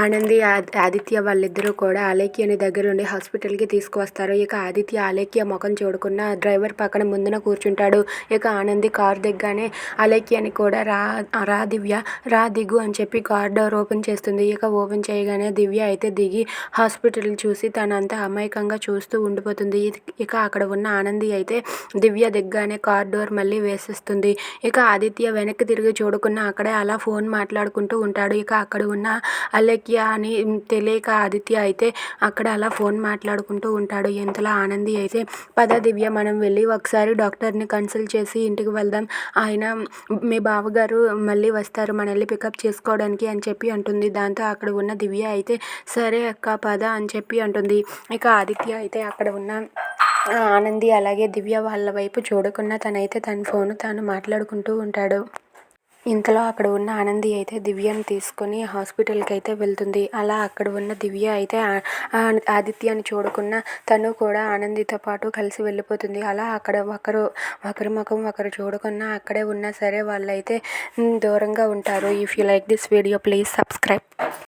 ఆనంది ఆదిత్య వాళ్ళిద్దరూ కూడా అలేఖ్యని దగ్గరుండి హాస్పిటల్కి తీసుకువస్తారు. ఇక ఆదిత్య అలేఖ్య ముఖం చూడకుండా డ్రైవర్ పక్కన ముందున కూర్చుంటాడు. ఇక ఆనంది కార్ దిగ్గానే అలేఖ్యని కూడా రా రా దివ్య రా దిగు అని చెప్పి కార్ డోర్ ఓపెన్ చేస్తుంది. ఇక ఓపెన్ చేయగానే దివ్య అయితే దిగి హాస్పిటల్ చూసి తనంతా అమాయకంగా చూస్తూ ఉండిపోతుంది. ఇక అక్కడ ఉన్న ఆనంది అయితే దివ్య దిగ్గానే కార్ డోర్ మళ్ళీ వేసేస్తుంది. ఇక ఆదిత్య వెనక్కి తిరిగి చూడకుండా అక్కడే అలా ఫోన్ మాట్లాడుకుంటూ ఉంటాడు. ఇక అక్కడ ఉన్న అలేఖ్య అని తెలియక ఆదిత్య అయితే అక్కడ అలా ఫోన్ మాట్లాడుకుంటూ ఉంటాడు. ఇంతలో ఆనంది అయితే పద దివ్య మనం వెళ్ళి ఒకసారి డాక్టర్ని కన్సల్ట్ చేసి ఇంటికి వెళ్దాం. ఆయన మీ బావగారు మళ్ళీ వస్తారు మనల్ని పికప్ చేసుకోవడానికి అని చెప్పి అంటుంది. దాంతో అక్కడ ఉన్న దివ్య అయితే సరే అక్క పద అని చెప్పి అంటుంది. ఇక ఆదిత్య అయితే అక్కడ ఉన్న ఆనంది అలాగే దివ్య వాళ్ళ వైపు చూడకుండా తనైతే తన ఫోన్ తాను మాట్లాడుకుంటూ ఉంటాడు. ఇంతలో అక్కడ ఉన్న ఆనంది అయితే దివ్యను తీసుకొని హాస్పిటల్కి అయితే వెళ్తుంది. అలా అక్కడ ఉన్న దివ్య అయితే ఆ- ఆదిత్యని చూడకుండా తను కూడా ఆనందితో పాటు కలిసి వెళ్ళిపోతుంది. అలా అక్కడ ఒకరు ఒకరి ముఖం ఒకరు చూడకుండా అక్కడే ఉన్నా సరే వాళ్ళైతే దూరంగా ఉంటారు. If you like this video please subscribe